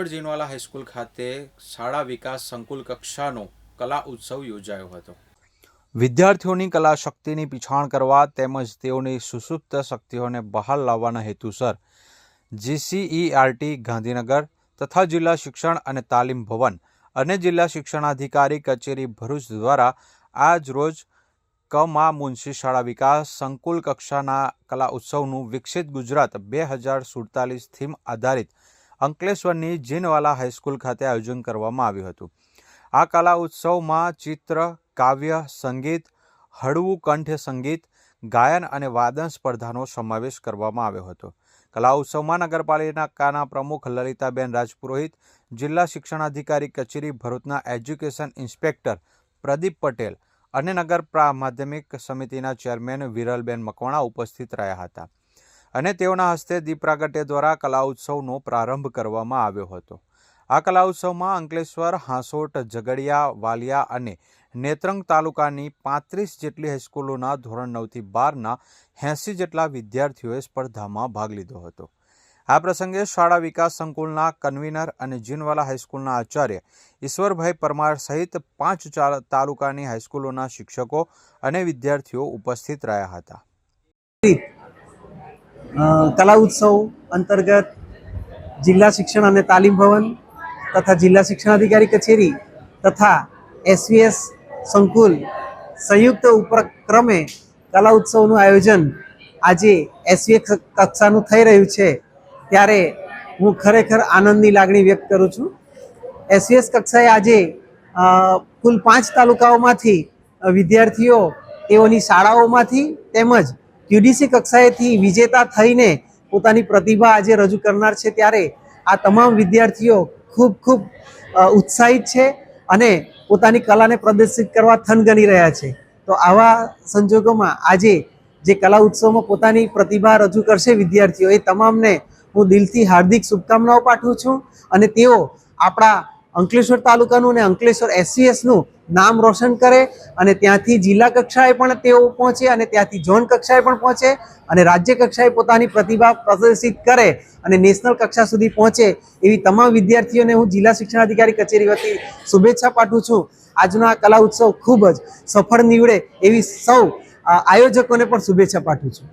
Ankleshwar Jinwala high school ખાતે શાળા વિકાસ સંકુલ કક્ષાનો કલા ઉત્સવ યોજાયો હતો. વિદ્યાર્થીઓની કલા શક્તિની પીછાણ કરવા તેમજ તેઓની સુસુપ્ત શક્તિઓને બહાર લાવવાના હેતુસર જીસીઈઆરટી ગાંધીનગર તથા જિલ્લા શિક્ષણ અને તાલીમ ભવન અને જિલ્લા શિક્ષણાધિકારી કચેરી ભરૂચ દ્વારા આજ રોજ કમા મુનશી શાળા વિકાસ સંકુલ કક્ષાના કલા ઉત્સવનું વિકસિત ગુજરાત બે હજાર સુડતાલીસ થીમ આધારિત અંકલેશ્વરની જીનવાલા હાઈસ્કૂલ ખાતે આયોજન કરવામાં આવ્યું હતું. આ કલા ઉત્સવમાં ચિત્ર, કાવ્ય, સંગીત, હળવું કંઠ સંગીત, ગાયન અને વાદન સ્પર્ધાનો સમાવેશ કરવામાં આવ્યો હતો. કલા ઉત્સવમાં નગરપાલિકાના પ્રમુખ લલિતાબેન રાજપુરોહિત, જિલ્લા શિક્ષણાધિકારી કચેરી ભરૂચના એજ્યુકેશન ઇન્સ્પેક્ટર પ્રદીપ પટેલ અને નગર પ્રા માધ્યમિક સમિતિના ચેરમેન વિરલબેન મકવાણા ઉપસ્થિત રહ્યા હતા. અને તેઓના હસ્તે દીપ પ્રાગટ્ય દ્વારા કલા ઉત્સવનો પ્રારંભ કરવામાં આવ્યો હતો. આ કલા ઉત્સવમાં અંકલેશ્વર, હાંસોટ, ઝઘડિયા, વાલિયા અને નેત્રંગ તાલુકાની પાંત્રીસ જેટલી હાઈસ્કૂલોના ધોરણ નવથી બારના એંસી જેટલા વિદ્યાર્થીઓએ સ્પર્ધામાં ભાગ લીધો હતો. આ પ્રસંગે શાળા વિકાસ સંકુલના કન્વીનર અને જીનવાલા હાઈસ્કૂલના આચાર્ય ઈશ્વરભાઈ પરમાર સહિત પાંચ તાલુકાની હાઈસ્કૂલોના શિક્ષકો અને વિદ્યાર્થીઓ ઉપસ્થિત રહ્યા હતા. કલા ઉત્સવ અંતર્ગત જિલ્લા શિક્ષણ અને તાલીમ ભવન તથા જિલ્લા શિક્ષણાધિકારી કચેરી તથા એસવીએસ સંકુલ સંયુક્ત ઉપક્રમે કલા ઉત્સવનું આયોજન આજે એસવીએસ કક્ષાનું થઈ રહ્યું છે. ત્યારે હું ખરેખર આનંદની લાગણી વ્યક્ત કરું છું. એસવીએસ કક્ષાએ આજે કુલ પાંચ તાલુકાઓમાંથી વિદ્યાર્થીઓ તેઓની શાળાઓમાંથી તેમજ ક્યુડીસી કક્ષાએથી વિજેતા થઈને પોતાની પ્રતિભા આજે રજૂ કરનાર છે ત્યારે આ તમામ વિદ્યાર્થીઓ ખૂબ ખૂબ ઉત્સાહિત છે અને પોતાની કલાને પ્રદર્શિત કરવા થનગની રહ્યા છે. તો આવા સંજોગોમાં આજે જે કલા ઉત્સવમાં પોતાની પ્રતિભા રજૂ કરશે વિદ્યાર્થીઓ, એ તમામને હું દિલથી હાર્દિક શુભકામનાઓ પાઠવું છું અને તેઓ આપણા અંકલેશ્વર તાલુકાનું અને અંકલેશ્વર એસસીએસનું નામ રોશન કરે અને ત્યાંથી જિલ્લા કક્ષાએ પણ તેઓ પહોંચે અને ત્યાંથી ઝોન કક્ષાએ પણ પહોંચે અને રાજ્ય કક્ષાએ પોતાની પ્રતિભા પ્રદર્શિત કરે અને નેશનલ કક્ષા સુધી પહોંચે એવી તમામ વિદ્યાર્થીઓને હું જિલ્લા શિક્ષણાધિકારી કચેરી વતી શુભેચ્છા પાઠવું છું. આજનો આ કલા ઉત્સવ ખૂબ જ સફળ નીવડે એવી સૌ આયોજકોને પણ શુભેચ્છા પાઠવું છું.